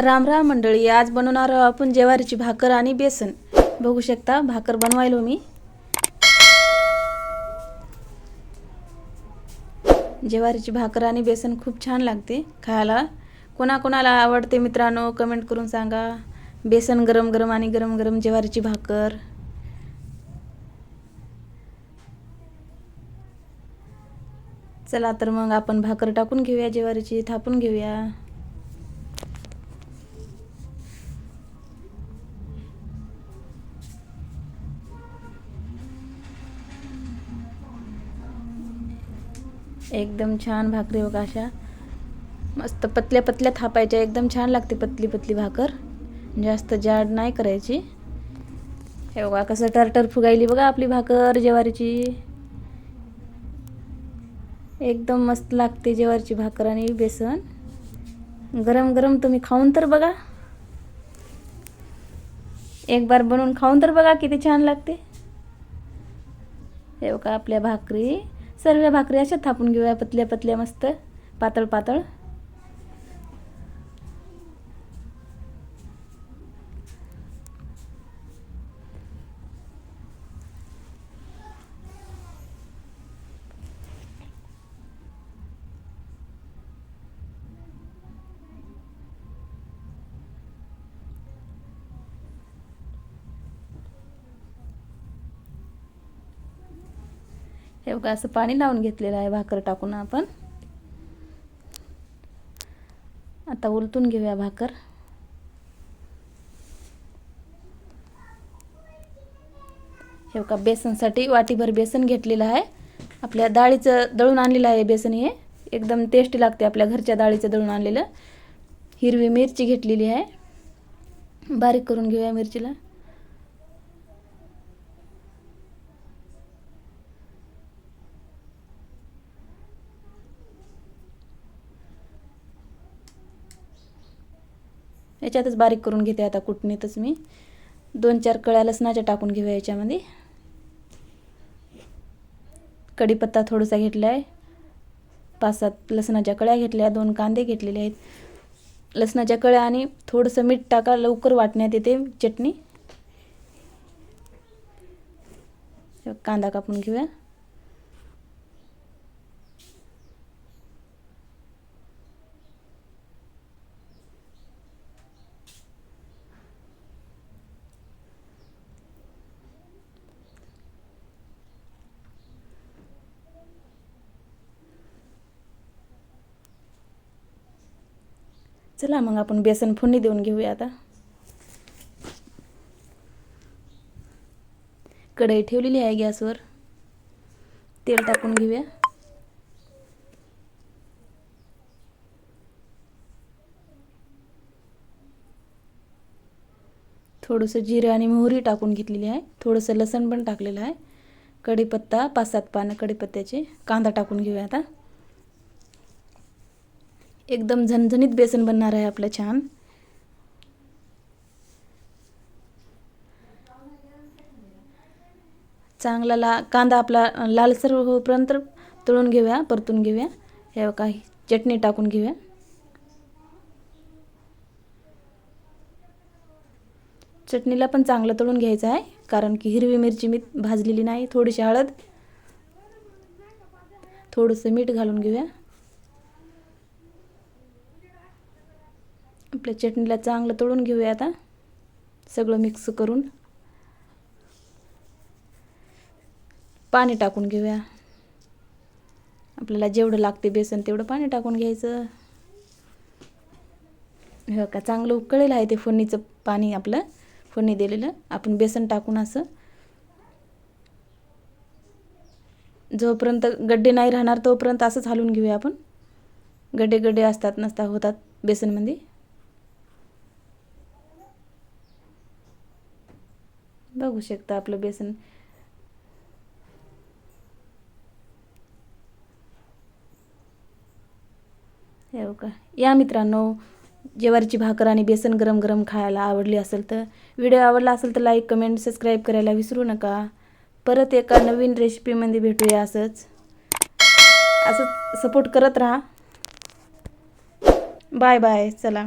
राम राम मंडळी आज बनवणार आहोत आपण ज्वारीची भाकर आणि बेसन. बघू शकता भाकर बनवायलो मी. ज्वारीची भाकर आणि बेसन खूप छान लागते खायला. कोणाकोणाला आवडते मित्रांनो कमेंट करून सांगा. बेसन गरम गरम आणि गरम गरम ज्वारीची भाकर. चला तर मग आपण भाकर टाकून घेऊया ज्वारीची थापून घेऊया. एकदम छान भाकरी बघा अशा. मस्त पतल्या पतल्या थापायच्या एकदम छान लागते पतली पतली भाकर. जास्त जाड नाही करायची. हे बघा कसं टरटर फुगायली बघा आपली भाकर ज्वारीची. एकदम मस्त लागते ज्वारीची भाकर आणि बेसन. गरम गरम तुम्ही खाऊन तर बघा. एक बार बनवून खाऊन तर बघा किती छान लागते. हे बघा आपल्या भाकरी. सर्व भाकरी अशा थापून घेऊया पतल्या पतल्या मस्त. पातळ पातळ. हे बघा असं पाणी लावून घेतलेलं आहे भाकर टाकून आपण. आता उलटून घेऊया भाकर. हे बघा बेसनसाठी वाटीभर बेसन घेतलेलं आहे. आपल्या डाळीचं दळून आणलेलं आहे बेसन हे. एकदम टेस्टी लागते आपल्या घरच्या डाळीचं दळून आणलेलं. हिरवी मिरची घेतलेली आहे. बारीक करून घेऊया मिरचीला. याच्यातच बारीक करून घेते आता कुटणीतच मी. दोन चार कळ्या लसणाच्या टाकून घेऊया याच्यामध्ये. कढीपत्ता थोडासा घेतला आहे पाच सात लसणाच्या कळ्या घेतल्या दोन कांदे घेतलेले आहेत. लसणाच्या कळ्या आणि थोडंसं मीठ टाका लवकर वाटण्यात येते चटणी. कांदा कापून घेऊया. चला मग आपण बेसन फोडणी देऊन घेऊया आता. कढई ठेवलेली आहे गॅसवर. तेल टाकून घेऊया. थोडंसं जिरं आणि मोहरी टाकून घेतलेली आहे. थोडंसं लसण पण टाकलेलं आहे. कढीपत्ता पाच सात पानं कढीपत्त्याचे. कांदा टाकून घेऊया आता. एकदम झणझणीत बेसन बनणार आहे आपलं छान. चांगला ला कांदा आपला लालसर होईपर्यंत तळून घेऊया परतून घेऊया. हे काही चटणी टाकून घेऊया. चटणीला पण चांगलं तळून घ्यायचं आहे कारण की हिरवी मिरची मी भाजलेली नाही थोडीशी हळद. थोडंसं मीठ घालून घेऊया. आपल्या चटणीला चांगलं तळून घेऊया आता. सगळं मिक्स करून. पाणी टाकून घेऊया. आपल्याला जेवढं लागते बेसन तेवढं पाणी टाकून घ्यायचं. हो का चांगलं उकळेलं आहे ते फोडणीचं पाणी आपलं. फोडणी दिलेलं. आपण बेसन टाकून असं. जोपर्यंत गड्डे नाही राहणार तोपर्यंत असंच हलवून घेऊया आपण. गड्डे गड्डे असतात नसता होतात बेसनमध्ये. बघू शकता आपलं बेसन. हो का या मित्रांनो ज्वारीची भाकर आणि बेसन गरम गरम खायला आवडली असेल तर व्हिडिओ आवडला असेल तर लाईक कमेंट सबस्क्राईब करायला विसरू नका. परत एका नवीन रेसिपीमध्ये भेटूया असंच. असं सपोर्ट करत राहा. बाय बाय चला